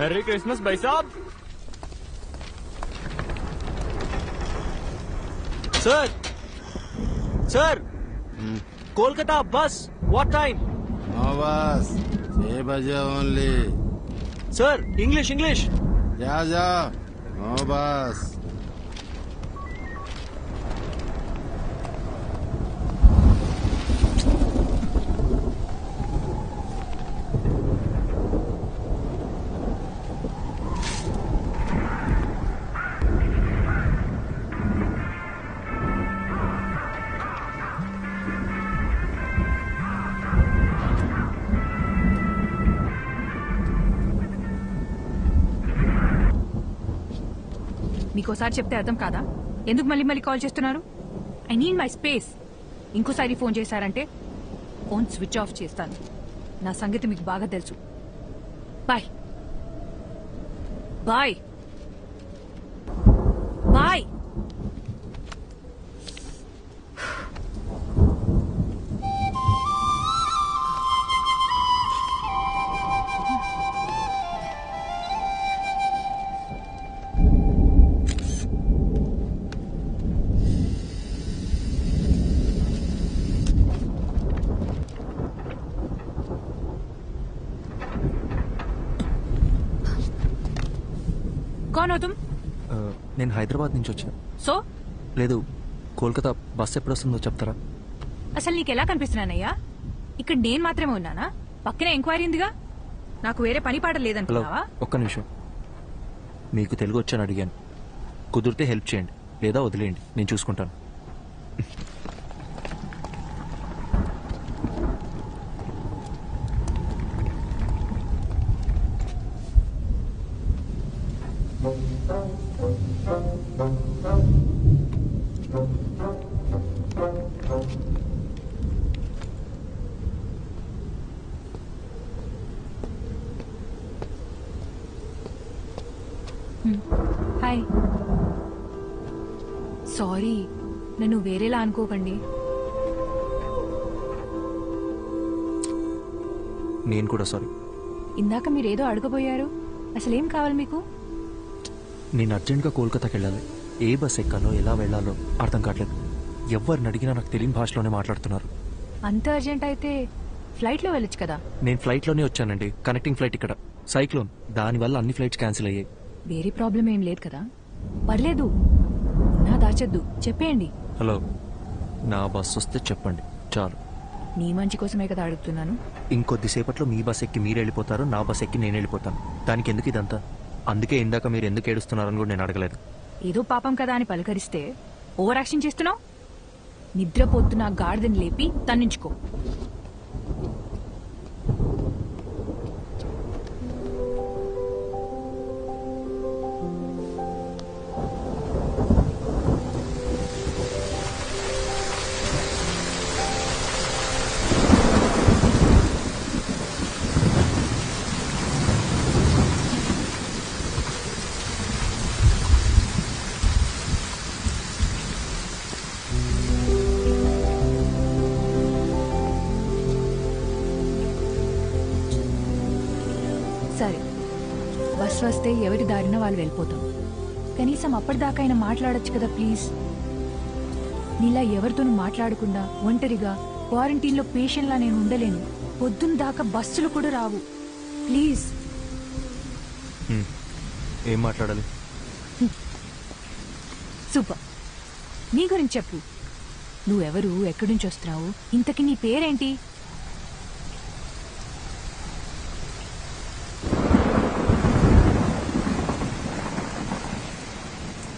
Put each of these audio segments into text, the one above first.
Merry Christmas भाई साहब। Sir sir Kolkata बस व्हाट टाइम बस छह बजे ओनली सर इंग्लिश इंग्लिश जा जा हाँ, बस। మీకోసారి చెప్తే అర్థం కాదా? ఎందుకు మళ్ళీ మళ్ళీ కాల్ చేస్తున్నారు? ఐ నీడ్ మై స్పేస్ ఇంకోసారి ఫోన్ చేశారంటే ఫోన్ స్విచ్ ఆఫ్ చేస్తాను. నా సంగతి మీకు బాగా తెలుసు. బాయ్ బాయ్ బాయ్ కౌన్ నేను హైదరాబాద్ నుంచి వచ్చాను. సో? లేదు కోల్కతా బస్ ఎప్పుడు వస్తుందో చెప్తారా? అసలు నీకు ఎలా కనిపిస్తున్నానయ్యా? ఇక్కడ నేను మాత్రమే ఉన్నానా? పక్కనే ఎంక్వైరీ ఉందిగా? నాకు వేరే పని పాట లేదనుకున్నావా ఒక్క నిమిషం. మీకు తెలుగు వచ్చని అడిగాను. కుదిరితే హెల్ప్ చేయండి లేదా వదిలేయండి. నేను చూసుకుంటాను. హాయ్. సారీ నన్ను వేరేలా అనుకోకండి. నేను కూడా సారీ. ఇందాక మీరేదో అడగబోయారు అసలేం కావాలి మీకు? నేను అర్జెంట్గా కోల్కతాకి వెళ్ళాలి. ఏ బస్ ఎక్కాలో ఎలా వెళ్ళాలో అర్థం కావట్లేదు. ఎవరిని అడిగినా నాకు తెలియని భాషలోనే మాట్లాడుతున్నారు. అంత అర్జెంట్ అయితే ఫ్లైట్లో వెళ్ళొచ్చు కదా? నేను ఫ్లైట్లోనే వచ్చానండి. కనెక్టింగ్ ఫ్లైట్ ఇక్కడ. సైక్లోన్. దానివల్ల అన్ని ఫ్లైట్స్ క్యాన్సిల్ అయ్యాయి. వేరే ప్రాబ్లం ఏం లేదు కదా? పర్లేదు. నా దాచొద్దు. చెప్పేయండి. హలో. నా బస్ వస్తే చెప్పండి. చాలు. నీ మంచి కోసమే కదా అడుగుతున్నాను. ఇంకొద్దిసేపట్లో మీ బస్ ఎక్కి మీరు వెళ్ళిపోతారు నా బస్ ఎక్కి నేను వెళ్ళిపోతాను. దానికి ఎందుకు ఇదంతా? అందుకే ఇందాక మీరు ఎందుకు ఏడుస్తున్నారని కూడా నేను అడగలేదు. ఏదో పాపం కదా అని పలకరిస్తే ఓవర్ యాక్షన్ చేస్తున్నావు? నిద్రపోతున్న గాడిదని లేపి తన్నించుకో. బస్ వస్తే ఎవరి దారిన వాళ్ళు వెళ్ళిపోతాం. కనీసం అప్పటిదాకా అయినా మాట్లాడొచ్చు కదా ప్లీజ్. నీలా ఎవరితోనూ మాట్లాడకుండా ఒంటరిగా క్వారంటైన్లో పేషెంట్లా నేను ఉండలేను. పొద్దున్న దాకా బస్సులు కూడా రావు. ప్లీజ్. ఏం మాట్లాడాలి? సూపర్. నీ గురించి చెప్పు. నువ్వెవరు? ఎక్కడి నుంచి వస్తున్నావు? ఇంతకి నీ పేరేంటి?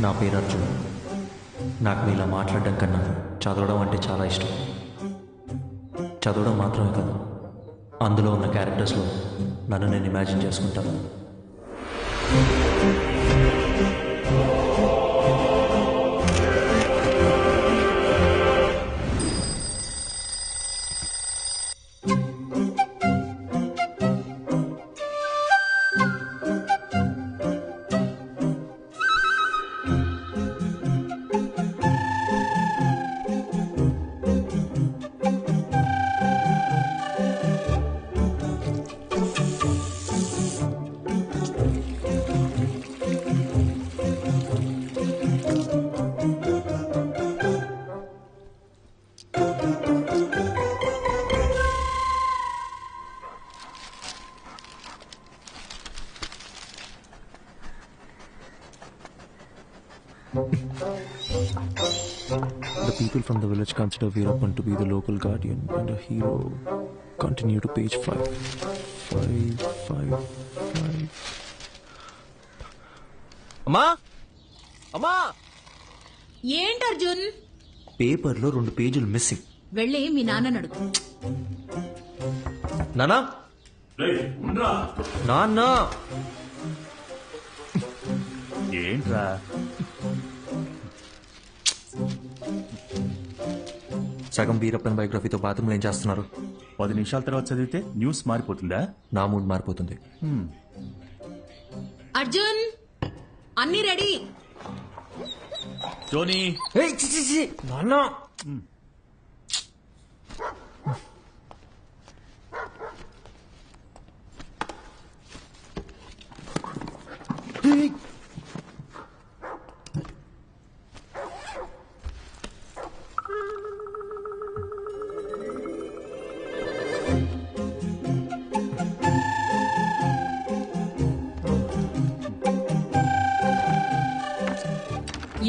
నా పేరు అర్జున్. నాకు మీలా మాట్లాడడం కన్నా చదవడం అంటే చాలా ఇష్టం. చదవడం మాత్రమే కాదు అందులో ఉన్న క్యారెక్టర్స్లో నన్ను నేను ఇమాజిన్ చేసుకుంటాను. The people from the village consider Veerappan to be the local guardian and a hero. Continue to page 5. 5, 5, 5. అమ్మా అమ్మా ఏంటి అర్జున్ పేపర్లో రెండు పేజీలు మిస్సింగ్ వెళ్ళి మీ నాన్నని అడుగు నానా నాన్న ఏంట్రా సగం వీరప్పన్ బయోగ్రఫీతో బాత్రూంలో ఏం చేస్తున్నారు? పది నిమిషాల తర్వాత చదివితే న్యూస్ మారిపోతుందా? నా మూడ్ మారిపోతుంది. అర్జున్ అన్ని రెడీ. జోనీ. నాన్న.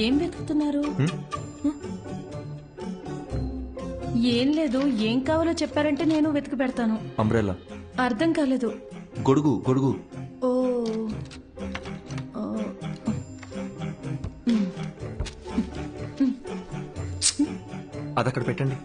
ఏం వెతుకుతున్నారు? ఏం లేదు ఏం కావాలో చెప్పారంటే నేను వెతికి పెడతాను. అంబ్రెల్లా. అర్థం కాలేదు. గొడుగు గొడుగు. ఓ ఓ. అది అక్కడ పెట్టండి.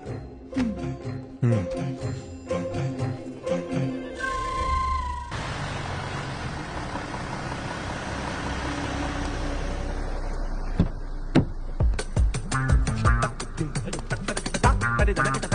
Di 对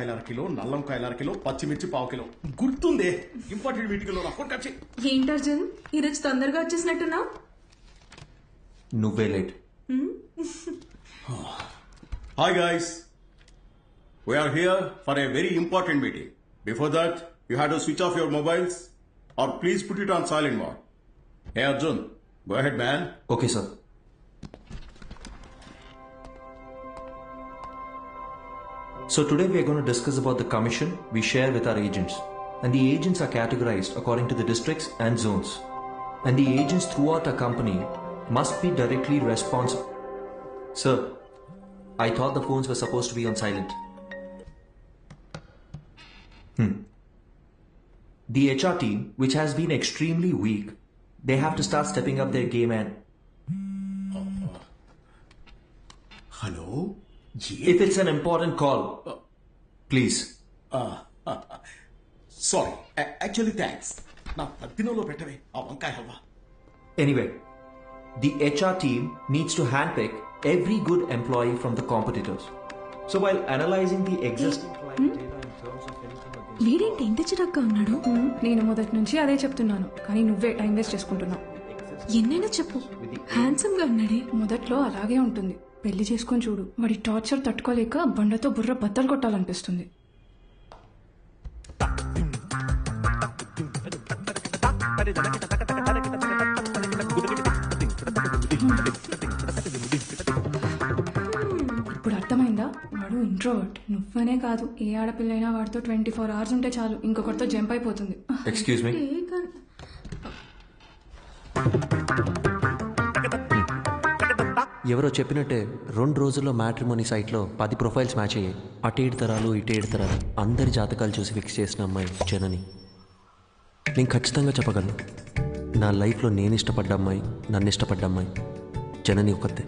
తెల్లంకాయల అర కిలో నల్లంకాయల అర కిలో పచ్చిమిర్చి పావు కిలో. గుర్తుందే ఇంపార్టెంట్ నా ఫోన్ కచ్చి. ఏంటి అర్జున్? ఈరోజు తొందరగా వచ్చేసినట్టున్నావు? నువ్వే late. Hi guys we are here for a very important meeting before that you have to switch off your mobiles or please put it on silent mode hey Arjun go head man okay sir So today we are going to discuss about the commission we share with our agents. And the agents are categorized according to the districts and zones. And the agents throughout our company must be directly responsible. Sir, I thought the phones were supposed to be on silent. Hmm. The HR team, which has been extremely weak, they have to start stepping up their game and hello If it's an important call, please. Sorry actually thanks నా పద్దినంలో పెట్టవే ఆ వంకాయ halwa Anyway, the HR team needs to handpick every good employee from the competitors. So while analyzing the existing client data in terms of anything against వీడేంటి ఇంటి చిరాగ్గా ఉన్నాడు నేను మొదటి నుంచి అదే చెప్తున్నాను కానీ నువ్వే టైం వేస్ట్ చేసుకుంటున్నావు ఎన్నైనా చెప్పు హ్యాండ్సమ్గా ఉన్నాడే మొదట్లో అలాగే ఉంటుంది పెళ్ళి చేసుకొని చూడు. వాడి టార్చర్ తట్టుకోలేక బండతో బుర్ర బద్దలు కొట్టాలనిపిస్తుంది. ఇప్పుడు అర్థమైందా? వాడు ఇంట్రోవర్ట్ నువ్వనే కాదు. ఏ ఆడపిల్లైనా వాడితో ట్వంటీ ఫోర్ అవర్స్ ఉంటే చాలు. ఇంకొకరితో జంప్ అయిపోతుంది. Excuse me. ఎవరో చెప్పినట్టే రెండు రోజుల్లో మ్యాట్రిమోనీ సైట్లో పది ప్రొఫైల్స్ మ్యాచ్ అయ్యాయి. అటు ఏడు తరాలు ఇటు ఏడు తరాలు. అందరి జాతకాలు చూసి ఫిక్స్ చేసిన అమ్మాయి జనని. నేను ఖచ్చితంగా చెప్పగలను. నా లైఫ్లో నేను ఇష్టపడ్డ అమ్మాయి నన్ను ఇష్టపడ్డ అమ్మాయి జనని ఒకతే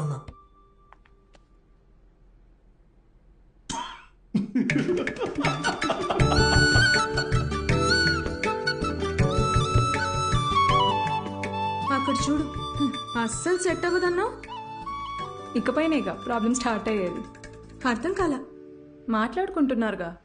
ఉన్నా అక్కడ చూడు. అస్సలు సెట్ అవ్వదన్నావు ఇకపైనేగా ప్రాబ్లం స్టార్ట్ అయ్యేది. అర్థం కాల. మాట్లాడుకుంటున్నారుగా.